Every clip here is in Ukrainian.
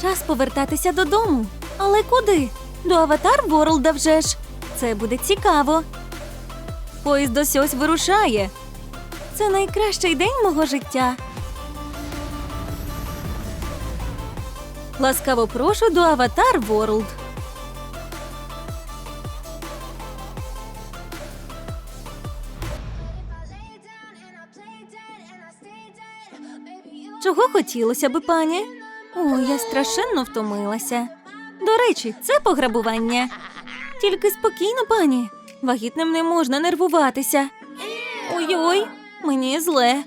Час повертатися додому. Але куди? До Аватар Ворлда вже ж. Це буде цікаво. Поїзд ось ось вирушає. Це найкращий день мого життя. Ласкаво прошу до Аватар Ворлд. Чого хотілося би, пані? О, я страшенно втомилася. До речі, це пограбування. Тільки спокійно, пані. Вагітним не можна нервуватися. Ой-ой, мені зле.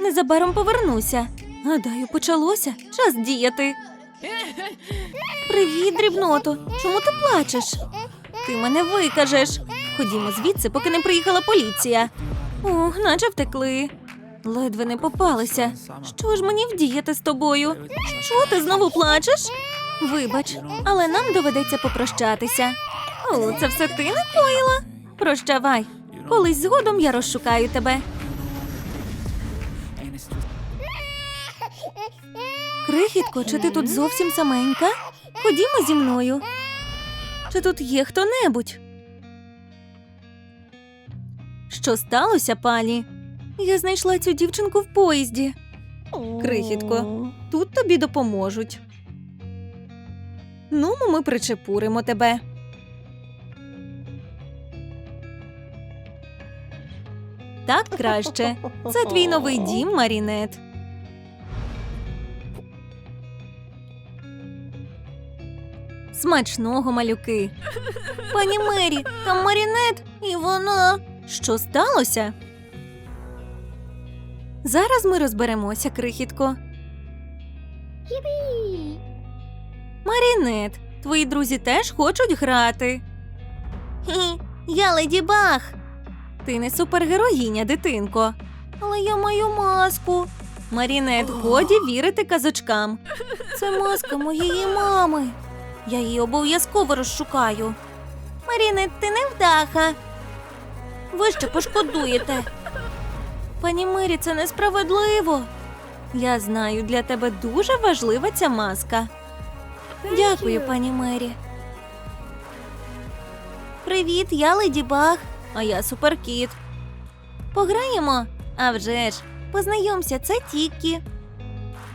Незабаром повернуся. Гадаю, почалося. Час діяти. Привіт, дрібното. Чому ти плачеш? Ти мене викажеш. Ходімо звідси, поки не приїхала поліція. Ох, наче втекли. Ледве не попалися. Що ж мені вдіяти з тобою? Що ти знову плачеш? Вибач, але нам доведеться попрощатися. О, це все ти накоїла? Прощавай. Колись згодом я розшукаю тебе. Крихітко, чи ти тут зовсім саменька? Ходімо зі мною. Чи тут є хто-небудь? Що сталося, пані? Я знайшла цю дівчинку в поїзді. Крихітко, тут тобі допоможуть. Ну, ми причепуримо тебе. Так краще. Це твій новий дім, Марінет. Смачного малюки. Пані Мері, там Марінет і вона. Що сталося? Зараз ми розберемося, крихітко. Марінет, твої друзі теж хочуть грати. Хі, я леді Баг. Ти не супергероїня, дитинко. Але я маю маску. Марінет, годі вірити казочкам. Це маска моєї мами. Я її обов'язково розшукаю. Марінет, ти не вдаха. Ви ще пошкодуєте. Пані Мирі, це несправедливо. Я знаю, для тебе дуже важлива ця маска. Дякую, пані Мері. Привіт, я Леді Баг, а я Суперкіт. Пограємо? А вже ж, познайомся, це Тіккі.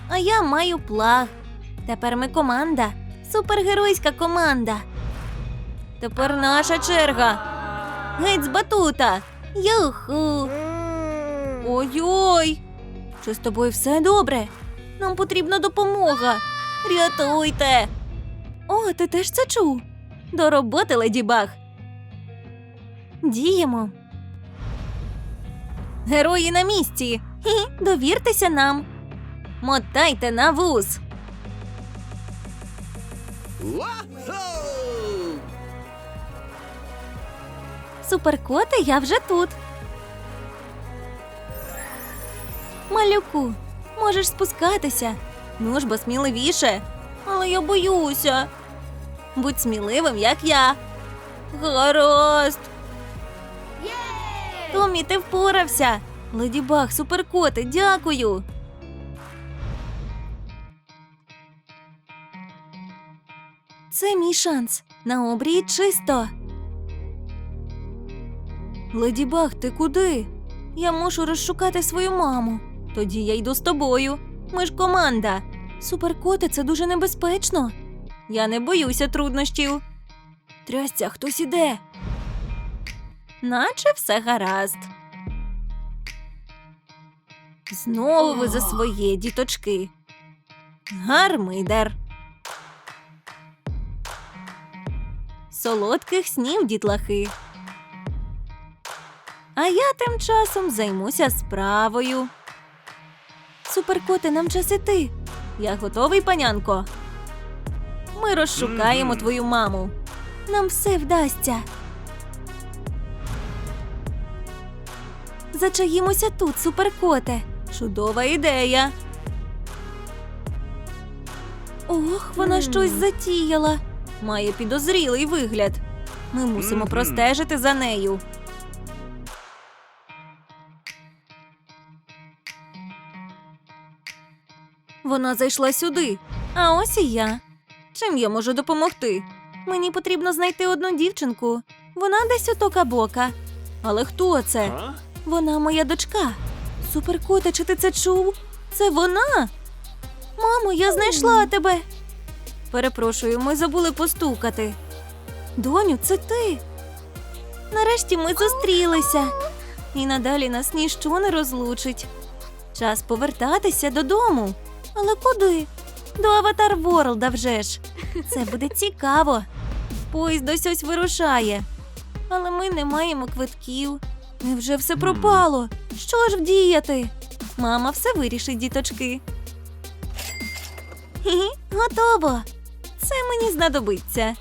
А я маю плаг. Тепер ми команда. Супергеройська команда. Тепер наша черга. Геть з батута. Юху. Ой-ой. Чи з тобою все добре? Нам потрібна допомога. Рятуйте. О, ти теж це чув? До роботи, леді Баг. Діємо. Герої на місці. Хі, довіртеся нам. Мотайте на вуз. Суперкоти, я вже тут. Малюку, можеш спускатися. Ну ж бо сміливіше. Але я боюся. Будь сміливим, як я. Гаразд. Томі, ти впорався. Леді Баг, суперкоти, дякую. Це мій шанс. На обрії чисто. Леді Баг, ти куди? Я мушу розшукати свою маму. Тоді я йду з тобою. Ми ж команда. Суперкоти, це дуже небезпечно. Я не боюся труднощів. Трясця, хтось іде. Наче все гаразд. Знову ви за своє, діточки. Гармидер. Солодких снів, дітлахи. А я тим часом займуся справою. Суперкоти, нам час іти. Я готовий, панянко. Ми розшукаємо твою маму. Нам все вдасться. Зачаїмося тут, суперкоте. Чудова ідея. Ох, вона щось затіяла. Має підозрілий вигляд. Ми мусимо простежити за нею. Вона зайшла сюди. А ось і я. Чим я можу допомогти? Мені потрібно знайти одну дівчинку. Вона десь у тока-бока. Але хто це? Вона моя дочка. Суперкоте, чи ти це чув? Це вона. Мамо, я знайшла тебе. Перепрошую, ми забули постукати. Доню, це ти. Нарешті ми зустрілися. І надалі нас ніщо не розлучить. Час повертатися додому. Але куди? До Аватар Ворлда вже ж. Це буде цікаво. Поїзд ось ось вирушає. Але ми не маємо квитків. Невже все пропало? Що ж вдіяти? Мама все вирішить, діточки. Готово. Це мені знадобиться.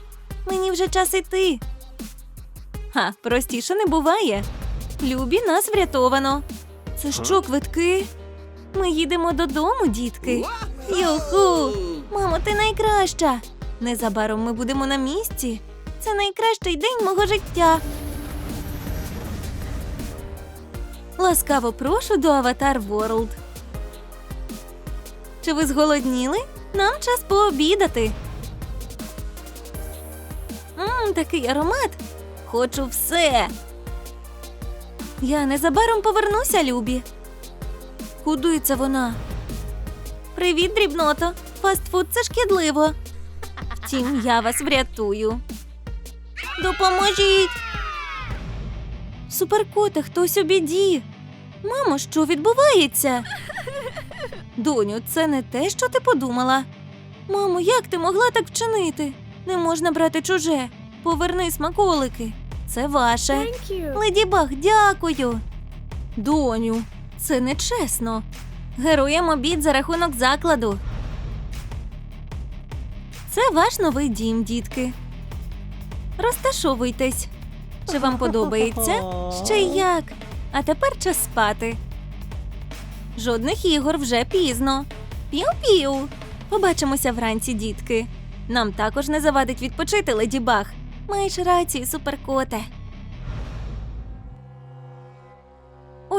Мені вже час іти. Ха, простіше не буває. Любі нас врятовано. Це що, квитки? Ми їдемо додому, дітки. Юху! Мамо, ти найкраща. Незабаром ми будемо на місці. Це найкращий день мого життя. Ласкаво прошу до Аватар Ворлд. Чи ви зголодніли? Нам час пообідати. Мм, такий аромат. Хочу все. Я незабаром повернуся, Любі. Куди це вона? Привіт, дрібното. Фастфуд це шкідливо. Втім, я вас врятую. Допоможіть. Суперкоте, хтось у біді. Мамо, що відбувається? Доню, це не те, що ти подумала. Мамо, як ти могла так вчинити? Не можна брати чуже. Поверни смаколики. Це ваше. Леді Баг, дякую. Доню, це нечесно. Героям обід за рахунок закладу. Це ваш новий дім, дітки. Розташовуйтесь. Чи вам подобається? Ще й як. А тепер час спати. Жодних ігор вже пізно. Пів-пів. Побачимося вранці, дітки. Нам також не завадить відпочити, леді Баг. Маєш рацію, суперкоте.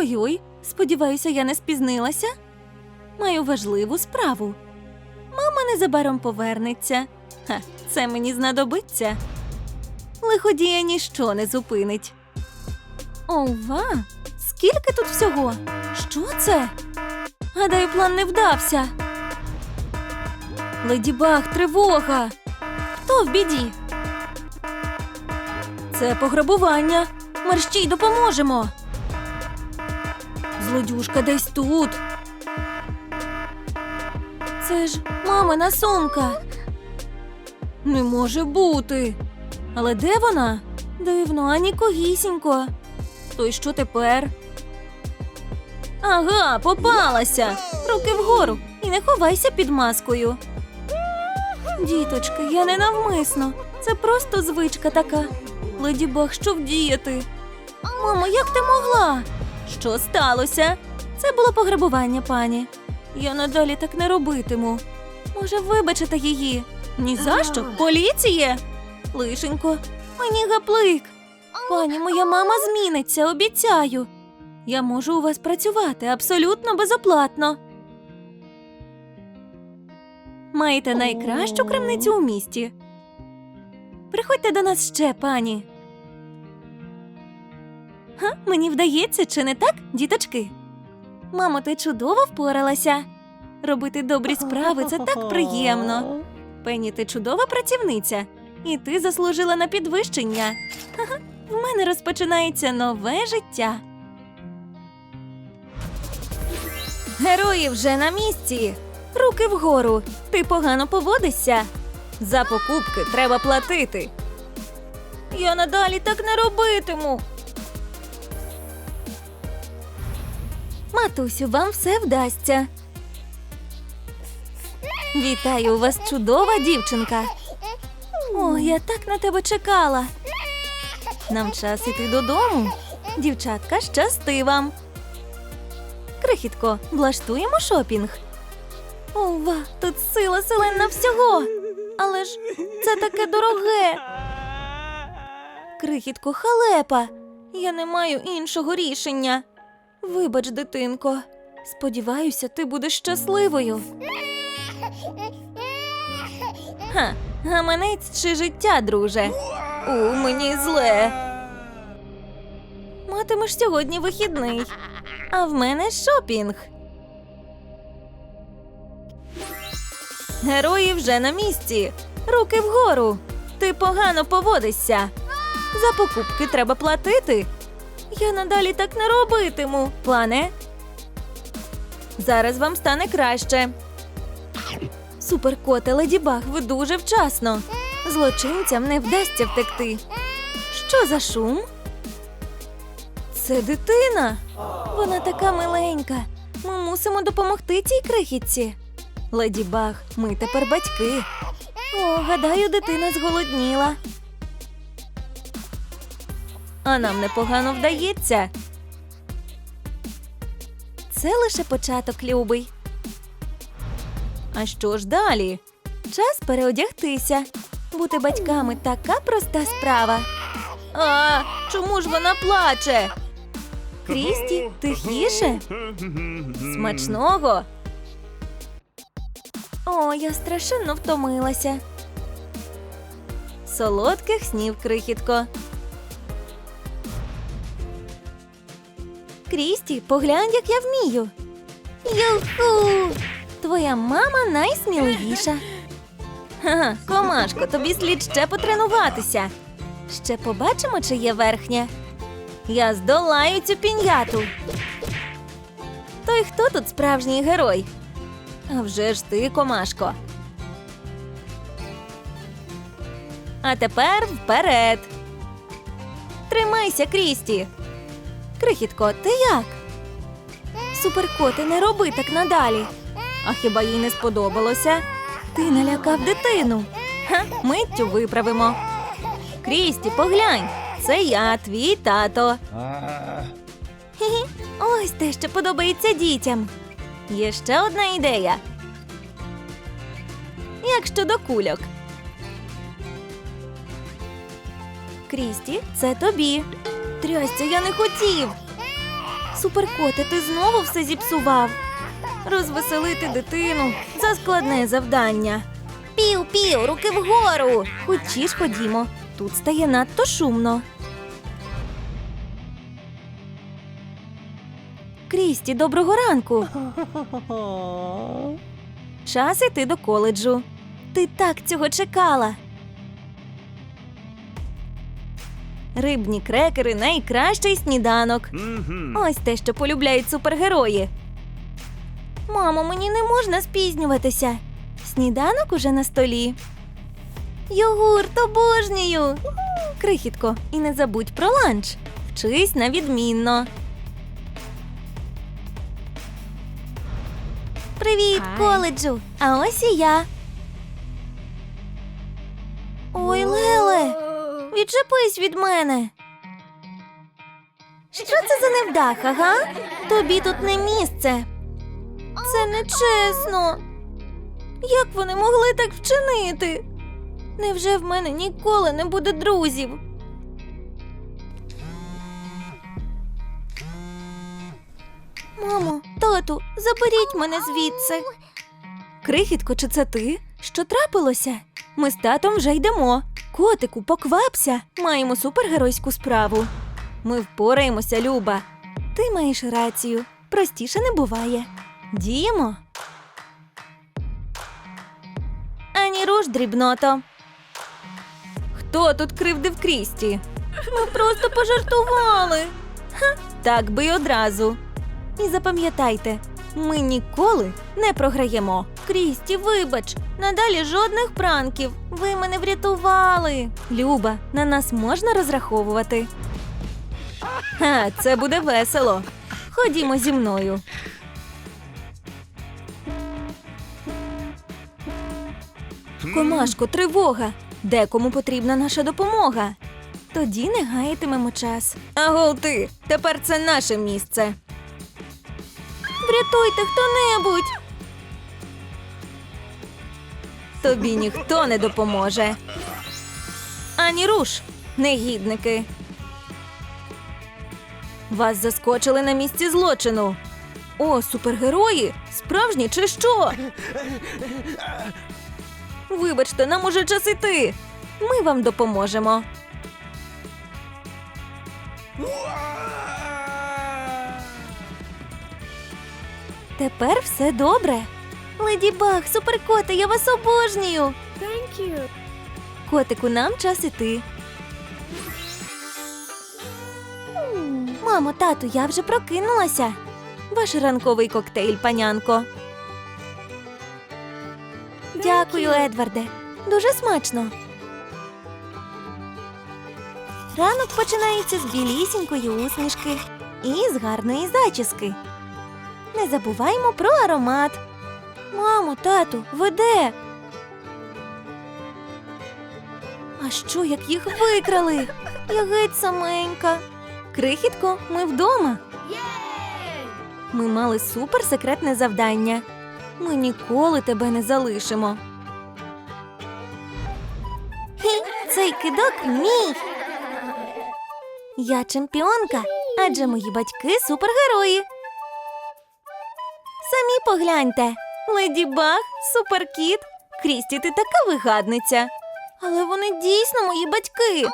Ой-ой, сподіваюся, я не спізнилася. Маю важливу справу. Мама незабаром повернеться. Ха, це мені знадобиться. Лиходія ніщо не зупинить. Ова! Скільки тут всього? Що це? Гадаю, план не вдався. Леді Баг, тривога. Хто в біді? Це пограбування. Мерщій допоможемо. Злодюшка десь тут. Це ж мамина сумка. Не може бути. Але де вона? Дивно, ані когісінько. То й що тепер? Ага, попалася. Руки вгору і не ховайся під маскою. Діточки, я не навмисно. Це просто звичка така. Леді Баг, що вдіяти? Мамо, як ти могла? Що сталося? Це було пограбування, пані. Я надалі так не робитиму. Може, вибачите її? Ні за що? Поліціє? Лишенько, мені гаплик. Пані, моя мама зміниться, обіцяю. Я можу у вас працювати абсолютно безоплатно. Маєте найкращу крамницю у місті. Приходьте до нас ще, пані. Га, мені вдається, чи не так, діточки? Мамо, ти чудово впоралася. Робити добрі справи це так приємно. Пенні, ти чудова працівниця, і ти заслужила на підвищення. Ха-ха, В мене розпочинається нове життя. Герої вже на місці. Руки вгору. Ти погано поводишся. За покупки треба платити. Я надалі так не робитиму. Матусю, вам все вдасться. Вітаю, у вас чудова дівчинка. О, я так на тебе чекала. Нам час іти додому. Дівчатка, щасти вам. Крихітко, влаштуємо шопінг. Ова, тут сила селена всього. Але ж це таке дороге. Крихітко, халепа. Я не маю іншого рішення. Вибач, дитинко. Сподіваюся, ти будеш щасливою. Ха, гаманець чи життя, друже? У мені зле. Матимеш сьогодні вихідний, а в мене шопінг. Герої вже на місці. Руки вгору. Ти погано поводишся. За покупки треба платити. Я надалі так не робитиму. Плане. Зараз вам стане краще. Суперкоте Леді Баг, ви дуже вчасно. Злочинцям не вдасться втекти. Що за шум? Це дитина. Вона така миленька. Ми мусимо допомогти цій крихітці. Леді Баг, ми тепер батьки. О, гадаю, дитина зголодніла. А нам непогано вдається. Це лише початок, любий. А що ж далі? Час переодягтися. Бути батьками така проста справа. А, чому ж вона плаче? Крісті, тихіше? Смачного. О, я страшенно втомилася. Солодких снів, крихітко. Крісті, поглянь, як я вмію. Юху! Твоя мама найсміливіша. Ха, комашко, тобі слід ще потренуватися. Ще побачимо, чи є верхня. Я здолаю цю пін'яту. То й хто тут справжній герой? А вже ж ти, комашко. А тепер вперед. Тримайся, Крісті. Крихітко, ти як? Суперкоти, не роби так надалі. А хіба їй не сподобалося? Ти налякав дитину. Ха, миттю виправимо. Крісті, поглянь. Це я, твій тато. Хі-хі. Ось те, що подобається дітям. Є ще одна ідея. Як щодо кульок? Крісті, це тобі. Трясця, я не хотів. Суперкоте, ти знову все зіпсував. Розвеселити дитину це складне завдання. Пів-пів, руки вгору. Хочі ж ходімо. Тут стає надто шумно. Крісті, доброго ранку. Час іти до коледжу. Ти так цього чекала. Рибні крекери найкращий сніданок. Ось те, що полюбляють супергерої. Мамо, мені не можна спізнюватися. Сніданок уже на столі. Йогурт обожнюю. Крихітко, і не забудь про ланч. Вчись на відмінно. Привіт, коледжу. А ось і я. Ой, Леле, відчепись від мене. Що це за невдаха, га? Тобі тут не місце. Це нечесно. Як вони могли так вчинити? Невже в мене ніколи не буде друзів? Мамо, тату, заберіть мене звідси. Крихітко, чи це ти? Що трапилося? Ми з татом вже йдемо. Котику, поквапся. Маємо супергеройську справу. Ми впораємося, Люба. Ти маєш рацію. Простіше не буває. Діємо. Ані руш, дрібното. Хто тут кривдив Крісті? Ми просто пожартували. Ха, так би й одразу. І запам'ятайте, ми ніколи не програємо. Крісті, вибач, надалі жодних пранків. Ви мене врятували. Люба, на нас можна розраховувати. Ха, це буде весело. Ходімо зі мною. Комашко, тривога. Декому потрібна наша допомога. Тоді не гаятимемо час. Агол ти, тепер це наше місце. Врятуйте хто-небудь. Тобі ніхто не допоможе. Ані руш, негідники. Вас заскочили на місці злочину. О, супергерої? Справжні чи що? Вибачте, нам уже час іти. Ми вам допоможемо. Тепер все добре. Леді Баг, суперкоти, я вас обожнюю. Thank you. Котику, нам час іти. Мамо, тату, я вже прокинулася. Ваш ранковий коктейль, панянко. Дякую. Едварде. Дуже смачно. Ранок починається з білісінької усмішки і з гарної зачіски. Не забуваймо про аромат. Мамо, тату, ви де? А що, як їх викрали? Я геть саменька. Крихітко, ми вдома. Ми мали суперсекретне завдання. Ми ніколи тебе не залишимо. Цей кидок мій. Я чемпіонка, адже мої батьки супергерої. Самі погляньте. Леді Баг, Суперкіт, Крісті, ти така вигадниця. Але вони дійсно мої батьки.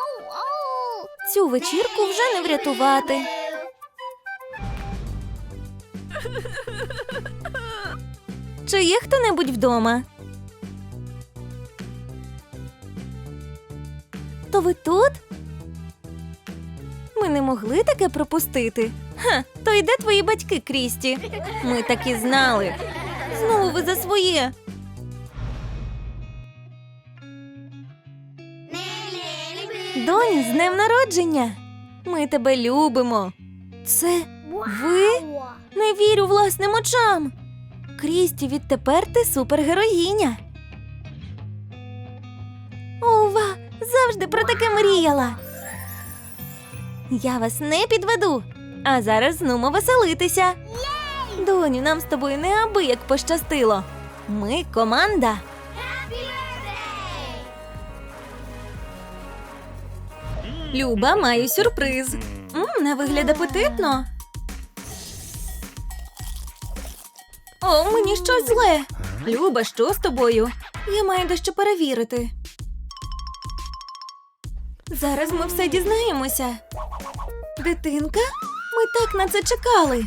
Цю вечірку вже не врятувати. Чи є хто-небудь вдома? То ви тут? Ми не могли таке пропустити. Ха, то йде твої батьки, Крісті. Ми так і знали. Знову ви за своє. Донь, з днем народження. Ми тебе любимо. Це ви? Не вірю власним очам. Крісті, відтепер ти супергероїня. Ова, завжди про таке мріяла. Я вас не підведу. А зараз нумо веселитися. Доню, нам з тобою неабияк пощастило. Ми команда. Люба, маю сюрприз. М, на вигляд апетитно. О, мені щось зле. Люба, що з тобою? Я маю дещо перевірити. Зараз ми все дізнаємося. Дитинка? Ми так на це чекали.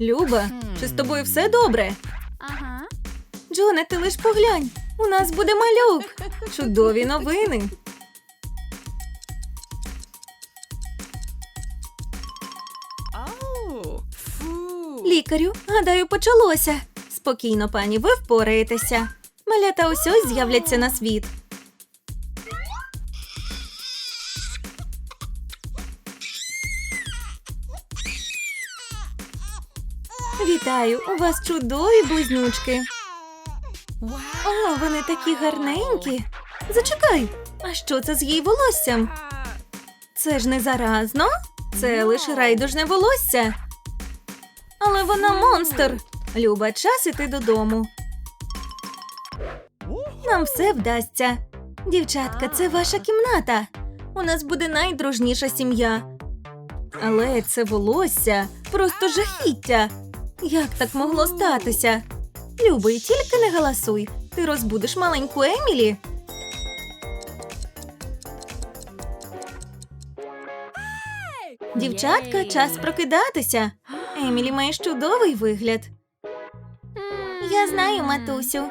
Люба, чи з тобою все добре? Uh-huh. Джоне, ти лиш поглянь. У нас буде малюк. Чудові новини. Лікарю, гадаю, почалося. Спокійно, пані, ви впораєтеся. Малята ось ось з'являться на світ. Вітаю, у вас чудові близнючки. О, вони такі гарненькі. Зачекай, а що це з її волоссям? Це ж не заразно, це лише райдужне волосся. Але вона монстр. Люба, час іти додому. Нам все вдасться. Дівчатка, це ваша кімната. У нас буде найдружніша сім'я. Але це волосся просто жахіття. Як так могло статися? Любий, тільки не галасуй. Ти розбудиш маленьку Емілі. Дівчатка, час прокидатися. Емілі маєш чудовий вигляд. Я знаю, матусю.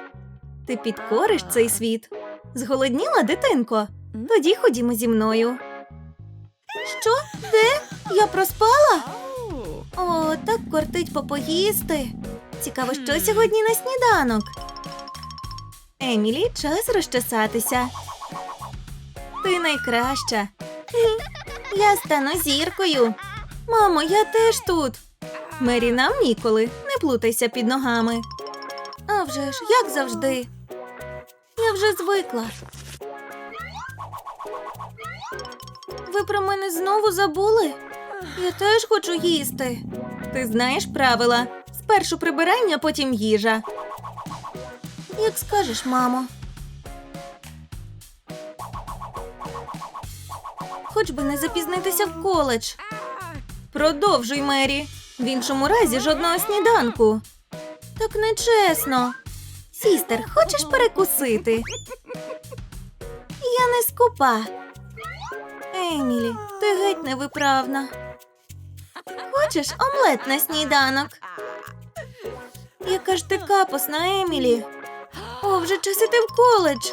Ти підкориш цей світ. Зголодніла, дитинко? Тоді ходімо зі мною. Що? Де? Я проспала? О, так кортить попоїсти. Цікаво, що сьогодні на сніданок. Емілі, час розчесатися. Ти найкраща. Я стану зіркою. Мамо, я теж тут. Мері, нам ніколи. Не плутайся під ногами. А вже ж, як завжди. Я вже звикла. Ви про мене знову забули? Я теж хочу їсти. Ти знаєш правила. Спершу прибирання, потім їжа. Як скажеш, мамо. Хоч би не запізнитися в коледж. Продовжуй, Мері. В іншому разі жодного сніданку. Так нечесно. Сістер, хочеш перекусити? Я не скупа. Емілі, ти геть невиправна. Хочеш омлет на сніданок? Яка ж ти капусна, Емілі? О, вже час іти в коледж.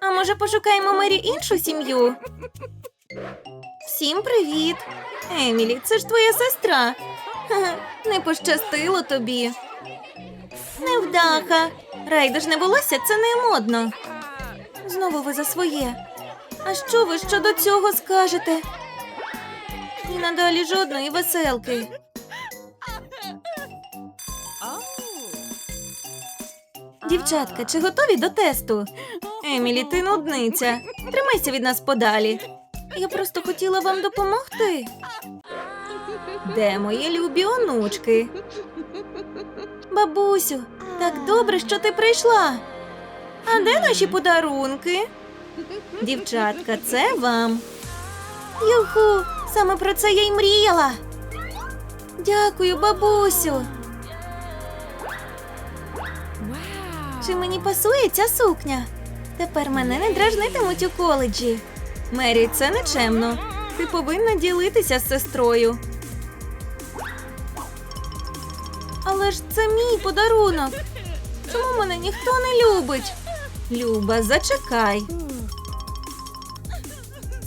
А може пошукаємо Мері іншу сім'ю? Всім привіт. Емілі, це ж твоя сестра. Не пощастило тобі. Невдаха. Райдужне волосся це не модно. Знову ви за своє. А що ви щодо цього скажете? І надалі жодної веселки. Дівчатка, чи готові до тесту? Емілі, ти нудниця. Тримайся від нас подалі. Я просто хотіла вам допомогти. Де мої любі онучки? Бабусю, так добре, що ти прийшла. А де наші подарунки? Дівчатка, це вам. Юху, саме про це я й мріяла. Дякую, бабусю. Чи мені пасує ця сукня? Тепер мене не дражнитимуть у коледжі. Мері, це нечемно. Ти повинна ділитися з сестрою. Але ж це мій подарунок. Чому мене ніхто не любить? Люба, зачекай.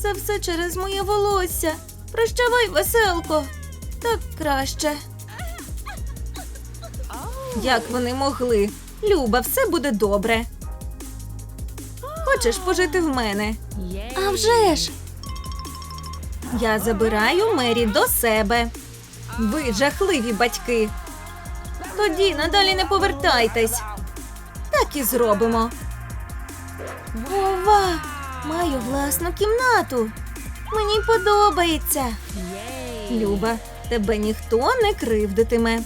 Це все через моє волосся. Прощавай, веселко. Так краще. Як вони могли? Люба, все буде добре. Хочеш пожити в мене? А вже ж! Я забираю Мері до себе. Ви жахливі батьки. Тоді надалі не повертайтесь. Так і зробимо. Ова! Маю власну кімнату. Мені подобається. Люба, тебе ніхто не кривдитиме.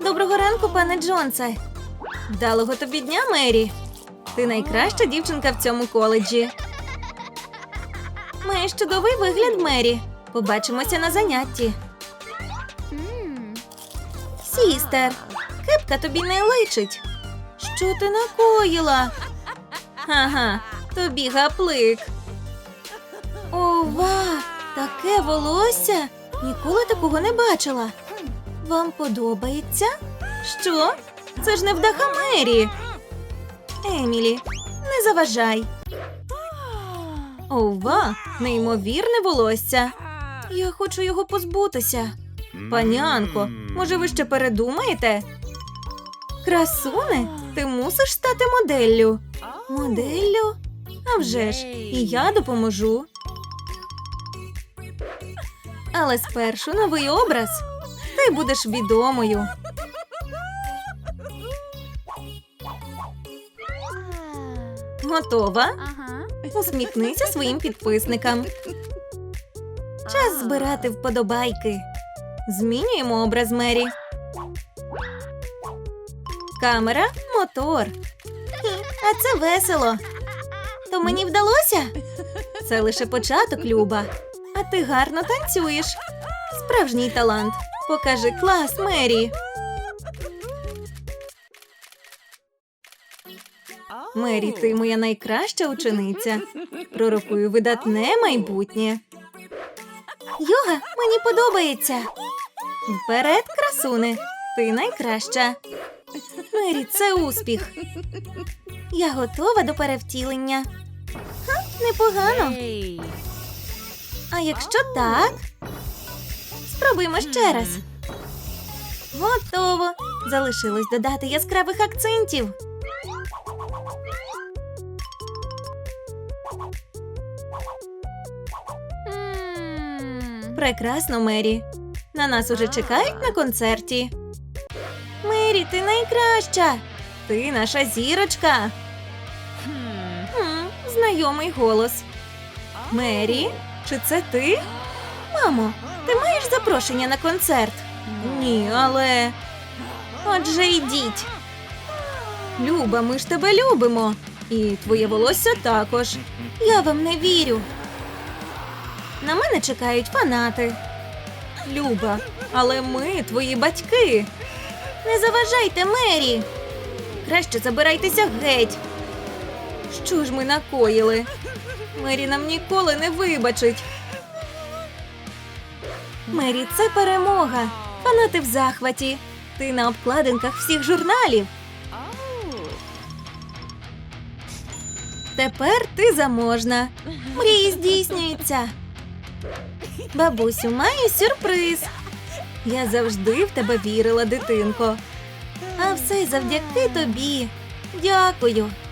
Доброго ранку, пане Джонсе. Вдалого тобі дня, Мері. Ти найкраща дівчинка в цьому коледжі. Маєш чудовий вигляд, Мері. Побачимося на занятті. Сістер, кепка тобі не личить. Що ти накоїла? Ага, тобі гаплик. Ова, таке волосся. Ніколи такого не бачила. Вам подобається? Що? Це ж не вдаха Мері. Емілі, не заважай. Ова, неймовірне волосся. Я хочу його позбутися. Панянко, може ви ще передумаєте? Красуне, ти мусиш стати моделлю. Моделлю? А вже ж, і я допоможу. Але спершу новий образ. Ти будеш відомою. Готова? Uh-huh. Усміхнися своїм підписникам. Час збирати вподобайки. Змінюємо образ Мері. Камера, мотор. А це весело. То мені вдалося? Це лише початок, Люба. А ти гарно танцюєш. Справжній талант. Покажи клас, Мері. Мері, ти моя найкраща учениця. Пророкую видатне майбутнє. Йога мені подобається. Вперед, красуне, ти найкраща. Мері, це успіх. Я готова до перевтілення. Ха, непогано. А якщо так, спробуємо ще раз. Готово. Залишилось додати яскравих акцентів. Прекрасно, Мері. На нас уже чекають на концерті. Мері, ти найкраща. Ти наша зірочка. Знайомий голос. Мері, чи це ти? Мамо, ти маєш запрошення на концерт? Ні, але. Отже, йдіть. Люба, ми ж тебе любимо. І твоє волосся також. Я вам не вірю. На мене чекають фанати. Люба, але ми твої батьки. Не заважайте Мері. Краще забирайтеся геть. Що ж ми накоїли? Мері нам ніколи не вибачить. Мері, це перемога. Фанати в захваті. Ти на обкладинках всіх журналів. Тепер ти заможна. Мрії здійснюються. Бабусю, маю сюрприз. Я завжди в тебе вірила, дитинко. А все завдяки тобі. Дякую.